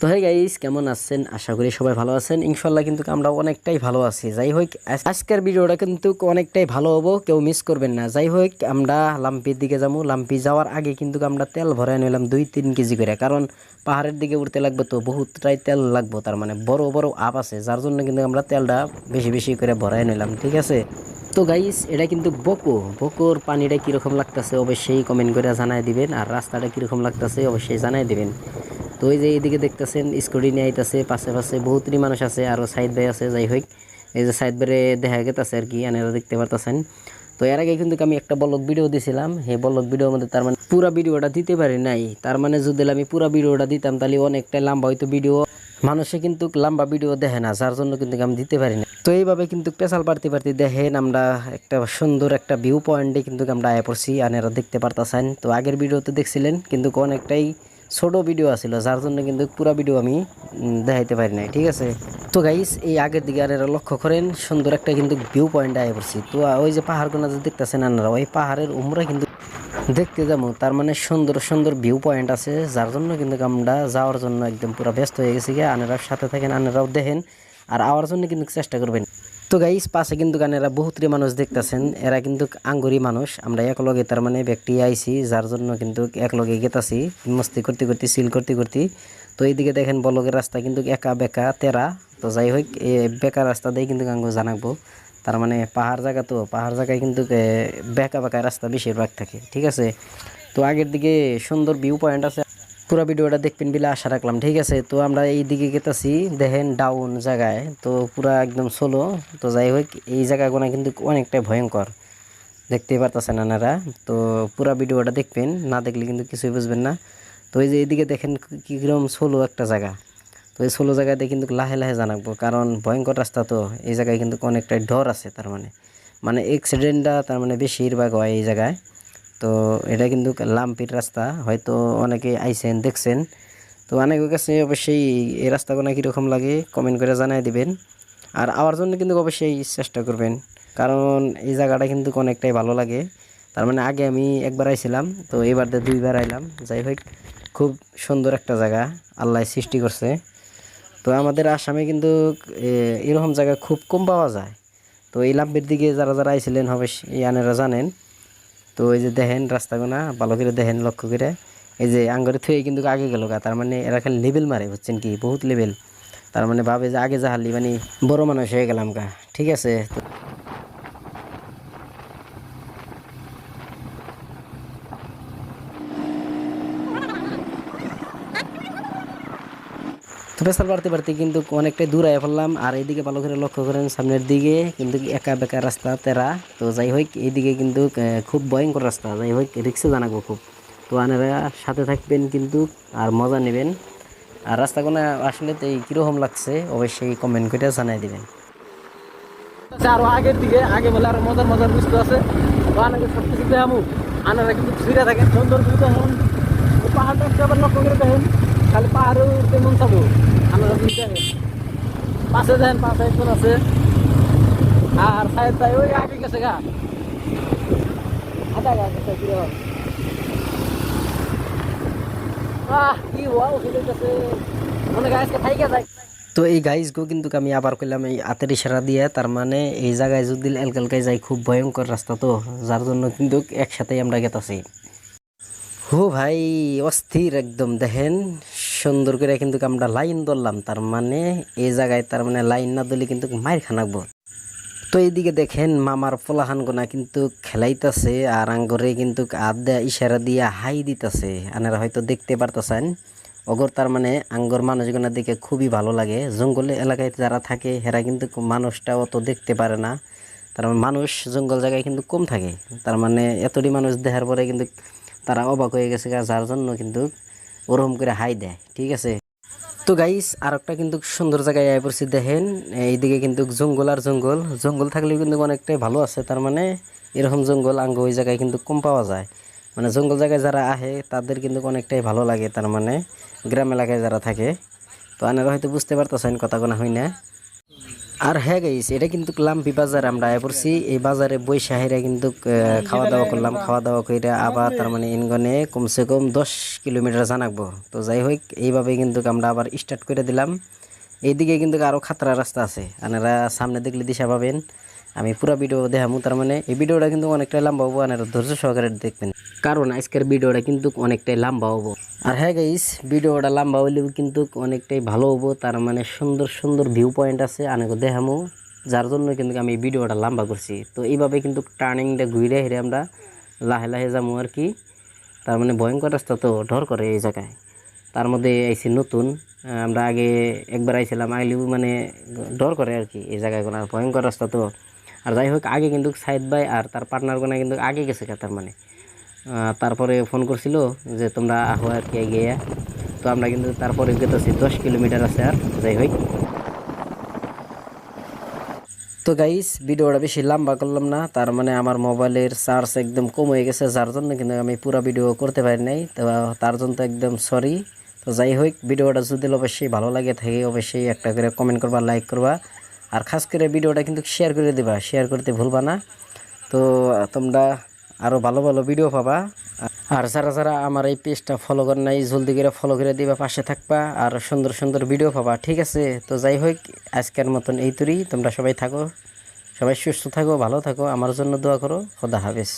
তো হ্যাঁ গাইস কেমন আছেন? আশা করি সবাই ভালো আছেন। ইনশাল্লাহ কিন্তু আমরা অনেকটাই ভালো আছি। যাই হোক আজকের ভিডিওটা কিন্তু অনেকটাই ভালো হব, কেউ মিস করবেন না। যাই হোক, আমরা লাম্পির দিকে যাব। লাম্পি যাওয়ার আগে কিন্তু আমরা তেল ভরাই নিলাম দুই তিন কেজি করে। কারণ পাহাড়ের দিকে উঠতে লাগবে তো বহুতটাই তেল লাগবো। তার মানে বড় বড় আপ আছে, যার জন্য কিন্তু আমরা তেলটা বেশি বেশি করে ভরাই নিলাম, ঠিক আছে? তো গাইস এটা কিন্তু বকো। বকোর পানিটা কীরকম লাগতেছে অবশ্যই কমেন্ট করে জানাই দিবেন। আর রাস্তাটা কীরকম লাগতেছে অবশ্যই জানাই দিবেন। তো ওই যে এইদিকে দেখতেছেন, স্কুটি নিয়ে আইতাছে, পাশে পাশে বহুতই মানুষ আছে আরও সাইড ভাই আছে, যাই হোক। এই যে সাইড বাইরে দেখা গেতেছে আর কি আপনারা দেখতে পারতেছেন। তো এর আগে কিন্তু আমি একটা বলক ভিডিও দিছিলাম, সেই বলক ভিডিওর মধ্যে তার মানে পুরা ভিডিওটা দিতে পারি নাই। তার মানে যদি আমি পুরা ভিডিওটা দিতাম, তাহলে অনেকটাই লম্বা হয়তো ভিডিও। মানুষে কিন্তু লম্বা ভিডিও দেখে না, যার জন্য কিন্তু আমি দিতে পারি না তো এইভাবে কিন্তু পেশাল পারতে পারতে দেখেন আমরা একটা সুন্দর একটা ভিউ পয়েন্টে কিন্তু আমরা আয়া পড়ছি আপনারা দেখতে পারতেছেন। তো আগের ভিডিওতে দেখছিলেন, কিন্তু অনেকটাই ছোট ভিডিও আছিল, যার জন্য কিন্তু পুরো ভিডিও আমি দেখাইতে পারি নাই, ঠিক আছে? তো গাইস এই আগের দিকে আর এরা লক্ষ্য করেন, সুন্দর একটা কিন্তু ভিউ পয়েন্ট আয় পড়ছি। তো ওই যে পাহাড়গুলো যে দেখতেছেন আপনারা, ওই পাহাড়ের উমরা কিন্তু দেখতে যাব, তার মানে সুন্দর সুন্দর ভিউ পয়েন্ট আছে, যার জন্য কিন্তু আমরা যাওয়ার জন্য একদম পুরো ব্যস্ত হয়ে গেছি গিয়ে আনেরাও সাথে থাকেন আনেরাও দেখেন, আর আওয়ার জন্য কিন্তু চেষ্টা করবেন। তো গাইস পাশে কিন্তু গানেরা বহুতরি মানুষ দেখতেছেন এরা কিন্তু আঙ্গুরি মানুষ। আমরা একলগে তার মানে ব্যক্তি আইছি যার জন্য কিন্তু একলগে গেতাছি মস্তি করতে করতে সিল করতে করতে। তো এইদিকে দেখেন বলগের রাস্তা কিন্তু একা বেকা তেরা। তো যাই হোক এই বেকা রাস্তা দিয়ে কিন্তু গাঙ্গো জানাব তার মানে পাহাড় জায়গা তো পাহাড় জায়গায় কিন্তু এ, বেকা বেকা রাস্তা বেশিরভাগ থাকে ঠিক আছে? তো আগের দিকে সুন্দর ভিউ পয়েন্ট আছে। পুরো ভিডিওটা দেখবেন বলে আশা রাখলাম, ঠিক আছে? তো আমরা এই দিকে গেতেছি, দেখেন ডাউন জায়গায়, তো পুরা একদম সোলো তো যাই হোক, এই জায়গাগুলো কিন্তু অনেকটাই ভয়ঙ্কর। দেখতেই পারতেছেন আপনারা, তো পুরো ভিডিওটা দেখবেন, না দেখলে কিন্তু কিছুই বুঝবেন না। তো এই যে এইদিকে দেখেন কীরকম সোলো একটা জায়গা। তো এই সোলো জায়গাতে কিন্তু লাহে লাহে জানাব, কারণ ভয়ঙ্কর রাস্তা তো, এই জায়গায় কিন্তু অনেকটাই ডর আছে তার মানে। মানে অ্যাক্সিডেন্টটা তার মানে বেশিরভাগ হয় এই জায়গায়। তো এটা কিন্তু লাম্পির রাস্তা। হয়তো অনেকে আইছেন, দেখছেন। তো অনেকের কাছে অবশ্যই এই রাস্তাগুলো কীরকম লাগে কমেন্ট করে জানাই দিবেন। আর আওয়ার জন্য কিন্তু অবশ্যই চেষ্টা করবেন। কারণ এই জায়গাটা কিন্তু অনেকটাই ভালো লাগে। তার মানে আগে আমি একবার আইছিলাম, তো এবার দুইবার আইলাম। যাই হোক, খুব সুন্দর একটা জায়গা আল্লাহ সৃষ্টি করছে। তো আমাদের আসামে কিন্তু এরকম জায়গা খুব কম পাওয়া যায়। তো এই লাম্বির দিকে যারা যারা আইছিলেন হবে এই আনেরা জানেন। তো এই যে দেখেন রাস্তাগুনা, ভালো করে দেখেন, লক্ষ্য করে। এই যে আঙ্গরে থুয়ে কিন্তু আগে গেল গা, তার মানে এরা খালি লেভেল মারে, বুঝছেন কি? বহুত লেভেল তার মানে ভাবে যে আগে যাহালি মানে বড় মানুষ হয়ে গেলাম গা, ঠিক আছে? তো পেশাল বাড়তে বাড়তে কিন্তু অনেকটাই দূর আয় ফেললাম। আর এইদিকে ভালো করে লক্ষ্য করেন সামনের দিকে কিন্তু একা বেকা রাস্তা, তেরা। তো যাই হোক, এইদিকে কিন্তু খুব ভয়ঙ্কর রাস্তা। যাই হোক রিক্সে জানাব খুব। তো আনারা সাথে থাকবেন কিন্তু আর মজা নেবেন। আর রাস্তা রাস্তাগুলো আসলে তো এই কীরকম লাগছে, অবশ্যই কমেন্ট করে জানাই দিবেন। আরও আগের দিকে, আগে বলে আরও মজার মজার বুঝতে আছে। তো আনাকে সব কিছু দেখামু। আনারা কিন্তু ছুঁড়ে থাকেন সুন্দর করে দেখেন। পাহাড়টা আবার লক্ষ্য করে দেখেন। খালি পাহাড়ে উঠতে মন আনারা কিন্তু দেখেন পাশে দেখেন পাশে আছে। আর সাহেব ভাই ওই আগে গেছে গা। আধা গা গেছে আহ, কি ওয়াও ফিলে গেছে তো এই গাইজগো কিন্তু আমি আবার করলাম এই হাতের ইশারা দিয়ে, তার মানে এই জায়গায় যদি এলকালকায় যাই খুব ভয়ঙ্কর রাস্তা তো। যার জন্য কিন্তু একসাথেই আমরা গেতাছি। হো ভাই, অস্থির একদম, দেখেন। সুন্দর করে কিন্তু আমরা লাইন ধরলাম, তার মানে এই জায়গায় তার মানে লাইন না দিলে কিন্তু মায়ের খানাকবো তো এইদিকে দেখেন মামার পোলাহান গোনা কিন্তু খেলাইতেছে আর আঙ্গরে কিন্তু আদা ইশারা দিয়া হাই দিতেছে। আনারা হয়তো দেখতে পারতেছেন। অগর তার মানে আঙ্গর মানুষগুলোর দিকে খুবই ভালো লাগে। জঙ্গল এলাকায় যারা থাকে, হেরা কিন্তু মানুষটা অত দেখতে পারে না। তার মানে মানুষ জঙ্গল জায়গায় কিন্তু কম থাকে। তার মানে এতটি মানুষ দেখার পরে কিন্তু তারা অবাক হয়ে গেছে যার জন্য কিন্তু ওরকম করে হাই দেয়, ঠিক আছে? তো গাইস আর একটা কিন্তু সুন্দর জায়গায় আয় পড়ছি, দেখেন, এইদিকে কিন্তু জঙ্গল আর জঙ্গল। জঙ্গল থাকলে কিন্তু অনেকটাই ভালো আছে, তার মানে এরকম জঙ্গল, আঙ্গ ওই জায়গায় কিন্তু কম পাওয়া যায়। মানে জঙ্গল জায়গায় যারা আহে, তাদের কিন্তু অনেকটাই ভালো লাগে, তার মানে গ্রাম এলাকায় যারা থাকে। তো আনারা হয়তো বুঝতে পারতেছেন, কথা কোনো হয় না। আর হ্যাঁ গাইস এটা কিন্তু লাম্পি বাজার আমরা আয় পড়ছি। এই বাজারে বৈশাহীরা কিন্তু খাওয়া দাওয়া করলাম। খাওয়া দাওয়া করে আবার তার মানে ইনগনে কমসে কম দশ কিলোমিটার জানাকবো তো যাই হোক এইভাবে কিন্তু আমরা আবার স্টার্ট করে দিলাম। এইদিকে কিন্তু আরও খাতরা রাস্তা আছে। আপনারা সামনে দেখলে দিশা পাবেন। আমি পুরো ভিডিও দেখামু, তার মানে এই ভিডিওটা কিন্তু অনেকটাই লম্বা হব আপনারা ধৈর্য সহকারে দেখবেন। কারণ আজকের ভিডিওটা কিন্তু অনেকটাই লম্বা হব। আর হ্যাঁ গাইস ভিডিওটা লম্বা হলেও কিন্তু অনেকটাই ভালো হব, তার মানে সুন্দর সুন্দর ভিউ পয়েন্ট আছে অনেক দেখামু। যার জন্য কিন্তু আমি এই ভিডিওটা লম্বা করছি। তো এইভাবে কিন্তু টার্নিংটা ঘুরে হেরে আমরা লাহে লাহে যাব আর কি। তার মানে ভয়ঙ্কর রাস্তা তো ডর করে এই জায়গায়। তার মধ্যে আইসি নতুন, আমরা আগে একবার আইছিলাম, আইলেও মানে ডর করে আর কি এই জায়গায় কোনো ভয়ঙ্কর রাস্তা তো। আর যাই হোক, আগে কিন্তু সাইদ ভাই আর তার পার্টনার কোনা কিন্তু আগে গেছে তার মানে। তারপরে ফোন করছিল যে তোমরা আহো আর কি গিয়ে তো আমরা কিন্তু তারপরে গেতেছি, দশ কিলোমিটার আছে আর, যাই হোক। তো গাইস ভিডিওটা বেশি লম্বা করলাম না, তার মানে আমার মোবাইলের চার্জ একদম কম হয়ে গেছে, যার জন্য কিন্তু আমি পুরো ভিডিও করতে পারি নাই, তো তার জন্য তো একদম সরি তো যাই হোক, ভিডিওটা যদি অবশ্যই ভালো লাগে, থাকে অবশ্যই একটা করে কমেন্ট করবা লাইক করবা। আর খাস করে ভিডিওটা কিন্তু শেয়ার করে দেবা শেয়ার করতে ভুলবা না। তো, তোমরা আরও ভালো ভালো ভিডিও পাবা। আর যারা যারা আমার এই পেজটা ফলো করে নাই, জলদি করে ফলো করে দিবা, পাশে থাকবা আর সুন্দর সুন্দর ভিডিও পাবা, ঠিক আছে? তো যাই হোক, আজকের মতন এই তুরি। তোমরা সবাই থাকো, সবাই সুস্থ থাকো, ভালো থাকো, আমার জন্য দোয়া করো, খোদা হাফেজ।